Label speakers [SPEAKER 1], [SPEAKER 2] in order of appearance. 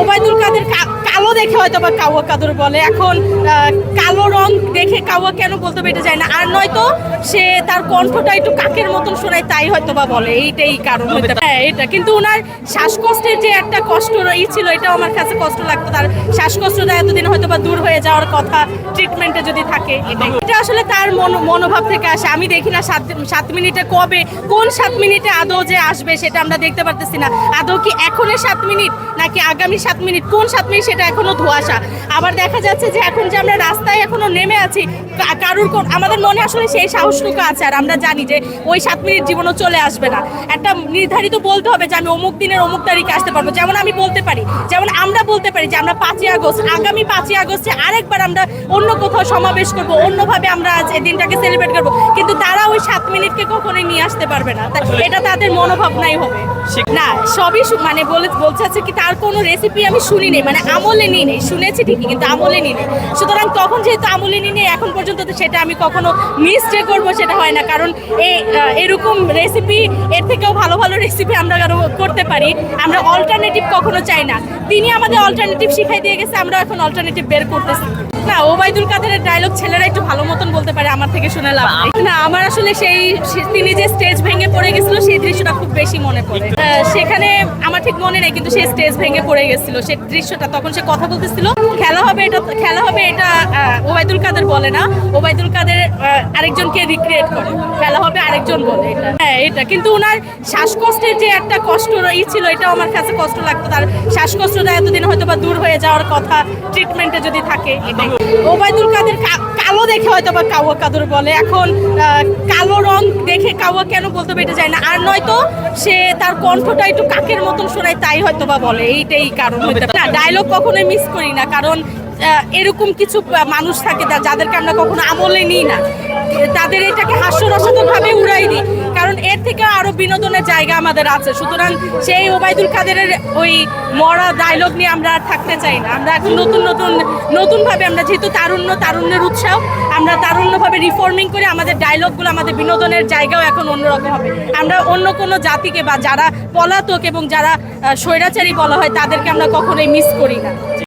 [SPEAKER 1] ওবায়দুল কাদের কালো দেখে হয়তো বা কাওয়া কাদুর বলে। এখন কালো রং কাওয়া কেন বলতে হবে যায় না। আর নয়তো সে তার কণ্ঠটা একটু কাকের মতন শোনায়, তাই হয়তো বা বলে। এইটাই কারণ পারে। হ্যাঁ এটা। কিন্তু ওনার শ্বাসকষ্টের যে একটা কষ্ট ই ছিল, এটাও আমার কাছে কষ্ট লাগতো। তার শ্বাসকষ্টটা এতদিন হয়তো বা দূর হয়ে যাওয়ার কথা ট্রিটমেন্টে যদি থাকে এটা আসলে তার মনো- মনোভাব থেকে আসে। আমি দেখি না সাত সাত মিনিটে কবে, কোন সাত মিনিটে আদৌ যে আসবে সেটা আমরা দেখতে পারতেছি না। আদৌ কি এখনের সাত মিনিট, নাকি আগামী সাত মিনিট, কোন সাত মিনিট সেটা এখনও ধোয়াশা? আবার দেখা যাচ্ছে যে এখন যে আমরা রাস্তায় এখনও নেমে আছি কারুর কোন আমাদের মনে আসলে সেই সাহসটুকু আছে আর আমরা জানি যে ওই সাত মিনিট জীবনও চলে আসবে না। একটা নির্ধারিত বলতে হবে যে আমি অমুক দিনের অমুক তারিখে আসতে পারব। যেমন আমি বলতে পারি যেমন আমরা বলতে পারি যে আমরা পাঁচই আগস্ট আগামী পাঁচই আগস্টে আরেকবার আমরা অন্য কোথাও সমাবেশ করব অন্যভাবে আমরা আজ এই দিনটাকে সেলিব্রেট করব। কিন্তু তারা ওই সাত মিনিটকে কখনোই নিয়ে আসতে পারবে না। এটা তাদের মনোভাবনাই হবে। না, সবই মানে বলে বলছে কি তার কোনো রেসিপি আমি শুনি নেই মানে আমলে নিই নেই। শুনেছি ঠিকই, কিন্তু আমলে নিই নেই। সুতরাং তখন যেহেতু আমলে নিই নেই, এখন পর্যন্ত তো সেটা আমি কখনো মিসটে করব সেটা হয় না। কারণ এই এরকম রেসিপি এর থেকেও ভালো ভালো রেসিপি আমরা আরও করতে পারি। আমরা অল্টারনেটিভ কখনো চাই না। তিনি আমাদের অল্টারনেটিভ শিখাই দিয়ে গেছে আমরা এখন অল্টারনেটিভ বের করতেছি। না ওবায়দুল কাদেরের ডায়লগ ছেলেরা একটু ভালো মতন বলতে পারে আমার থেকে শুনে লাভ না আমার আসলে সেই তিনি যে স্টেজ ভেঙে পড়ে গেছিল সেই দৃশ্যটা খুব বেশি মনে পড়ে। সেখানে আমার ঠিক মনে নেই কিন্তু সে স্টেজ ভেঙে পড়ে গেছিল সেই দৃশ্যটা তখন সে কথা বলতেছিল খেলা হবে এটা খেলা হবে এটা আহ, ওবায়দুল কাদের বলে না ওবায়দুল কাদের আরেকজনকে রিক্রিয়েট করে খেলা হবে আরেকজন বলে। এটা এটা। কিন্তু ওনার শ্বাসকষ্টের যে একটা কষ্ট ই ছিল, এটাও আমার কাছে কষ্ট লাগতো। তার শ্বাসকষ্টটা এতদিন হয়তো বা দূর হয়ে যাওয়ার কথা ট্রিটমেন্টে যদি থাকে ওবায়দুল কাদের কালো দেখে হয়তো বা কাওয়া কাদর বলে। এখন কালো রং দেখে কাওয়া কেন বলতে হবে যায় না। আর নয়তো সে তার কণ্ঠটা একটু কাকের মতন শোনায়, তাই হয়তো বা বলে। এইটাই কারণ পারে। না ডায়লগ কখনোই মিস করি না। কারণ এরকম কিছু মানুষ থাকে যাদেরকে আমরা কখনো আমলে নিই না। তাদের এটাকে হাস্যরসাত্মক থেকে আরও বিনোদনের জায়গা আমাদের আছে। সুতরাং সেই ওবায়দুল কাদেরের ওই মরা ডায়লগ নিয়ে আমরা আর থাকতে চাই না। আমরা এখন নতুন নতুন নতুন ভাবে আমরা যেহেতু তারুণ্য, তারুণ্যের উৎসাহ, আমরা তারুণ্যভাবে রিফর্মিং করে আমাদের ডায়লগগুলো আমাদের বিনোদনের জায়গাও এখন অন্যরকম হবে। আমরা অন্য কোনো জাতিকে বা যারা পলাতক এবং যারা স্বৈরাচারী বলা হয়, তাদেরকে আমরা কখনোই মিস করি না।